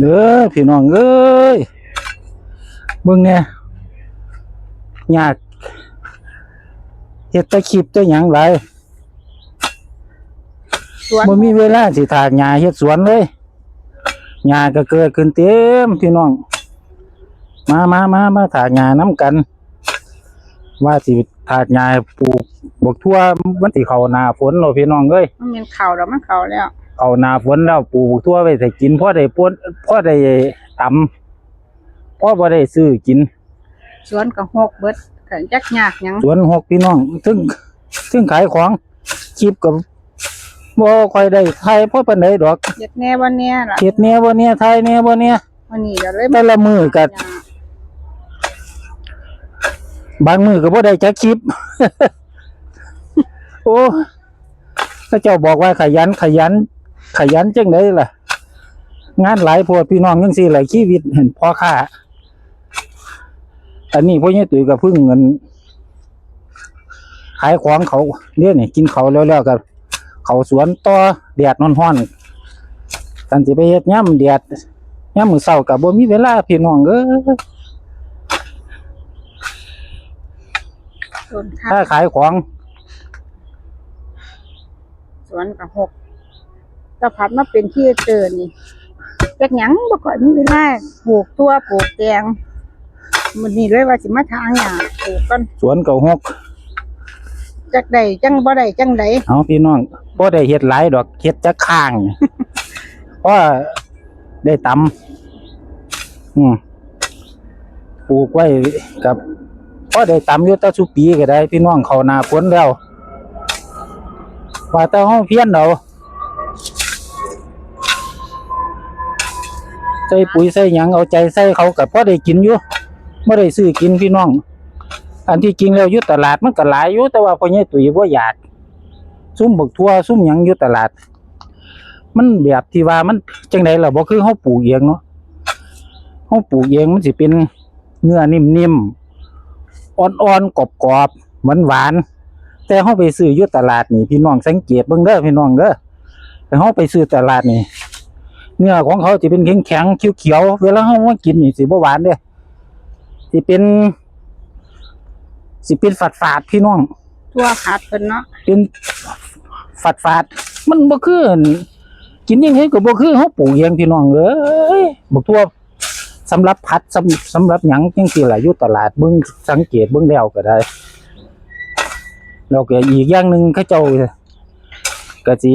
เด้อพี่น้องเอ้ยเบิ่งเนี่ยยากเฮ็ดแตะคลิปแตะหยังหลายสวนบ่มีเวลาสิถากหญ้าเฮ็ดสวนเลยหญ้าก็เกิดขึ้นเต็มพี่น้อง มามามามาถากหญ้านํกัน ว่าสิถากหญ้าให้ปลูกบกทั่วมันสิเข้าหน้าฝนแล้วพี่น้องเอ้ยมันเป็นเข่าแล้วมันเข่าแล้ว เข้าหน้าฝนแล้วปลูกทั่วไว้ให้กินพอได้ปนพอได้ตำพอบ่ได้ซื้อกิน สวนก็หกเบิดก็จักยากหยังสวนหกพี่น้อง ซึ่งซึ่งขายของคลิปกับบ่ค่อยได้ไทยเพราะปานใดดอกเฮ็ดแน่วันเนี้ยล่ะเฮ็ดแหน่บ่เนี่ยไทยแหน่บ่เนี่ยวันนี้ก็เลยแต่ละมือก็บางมือก็บ่ได้จักคลิป โอ้ก็เจ้าบอกว่าขยันขยัน ขยันจังไดล่ะ งานหลายโพดพี่น้องจังซี่แหละชีวิตเห็นพ่อค้าอันนี้พ่อใหญ่ตุ้ยก็เพิ่งเงินขายของเขาเนี่ยนี่กินเขาวแล้วๆกับเขาสวนต่อแดดนอนฮ้อนๆกันสิไปเฮ็ดย่ำแดดย่ำมื้อเช้าก็บ่มีเวลาพี่น้องเอ้ยสวนข้าถ้าขายของ สวนก็หก ถ้าผัดมาเป็นที่เจอนี่จักหยังบ่ค่อยมีเวลาปลูกตัวปลูกแตงมันนี่เลยว่าสิมาทางหญ้าปลูกก่อนสวนเก่าหกจักได้จังบ่ได้จังไดเอาพี่น้องบ่ได้เฮ็ดหลายดอกเฮ็ดจักข้าง เพราะว่าได้ตำอืมปลูกไว้กับพอได้ตำอยู่แตะสุปีก็ได้ พี่น้องเขาหน้าฝนแล้วว่าแต่เฮาเพี้ยนเอา ส่ปุ๋ยใส่หยังเอาใจใส่เขาก็พอได้กินอยู่บ่ได้ซื้อกินพี่น้อง อันที่จริงแล้วยู่ตลาดมันก็หลายอยู่แต่ว่าพ่อใหญ่ตุ้ยบ่อยากซุ่มบักทั่วซุ่มหยังยู่ตลาด มันแบบที่ว่ามันจังไดล่ะบ่คือเฮาปลูกเองเนาะเฮาปลูกเองมันสิเป็นเนื้อนิ่มๆอ่อนๆกรอบๆหวานๆแต่เฮาไปซื้อยู่ตลาดนี่พี่น้องสังเกตเบิ่งเด้อพี่น้องเด้อแต่เฮาไปซื้อตลาดนี่ เนื้อของเขาสิเป็นแข็งๆเขียวๆเวลาเฮามากินนี่สิบ่หวานเด้สิเป็นสิเป็นฝาดๆพี่น้องตัวผัดเพิ่นเนาะเป็นฝาดฝาดๆมันบ่คืออั่นกินยังไงก็บ่คือเฮาปลูกเองพี่น้องเอ้ยบักทั่วสำหรับผัดสำสำหรับหยังจังซี่ล่ะอยู่ตลาดเบิ่งสังเกตเบิ่งแล้วก็ได้แล้วก็อีกอย่างหนึงเขาเจ้าก็สิ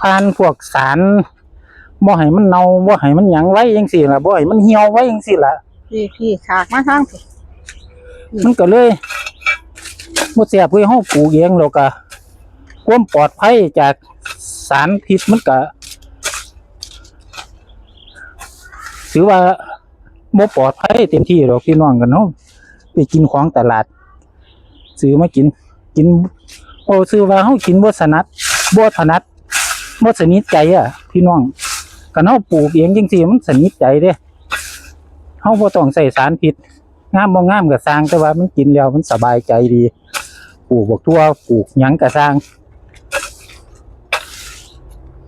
ผ่านพวกสาร บ่ให้มันเน่าบ่ให้มันหยังไว้จังซี่ล่ะบ่ให้มันเหี่ยวไว้จังซี่ล่ะพี่พี่ขากมาทางพี่มันก็เลยบ่แซ่บเพื่อเฮาปลูกเองแล้วก็ความปลอดภัยจากสารพิษมันก็ถือว่าบ่ปลอดภัยเต็มที่หรอกพี่น้องกันเนาะไปกินของตลาด ซื้อมากิน กินโอ้ซื้อว่าเฮากินบ่สนัดบ่ถนัดบ่สนิทใจอะ พี่น้อง กันเฮาปลูกเองจริงๆมันสนิทใจเด้เฮาบ่ต้องใส่สารพิษงามบ่งามก็สร้างแต่ว่ามันกินแล้วมันสบายใจดีปลูกบักทั่วปลูกหยังก็สร้าง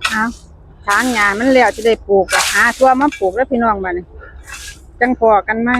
เอาทางงานมันแล้วจะได้ปลูกก็หาตัวมาปลูกแล้วพี่น้องบัดนี้จังพอกันไหม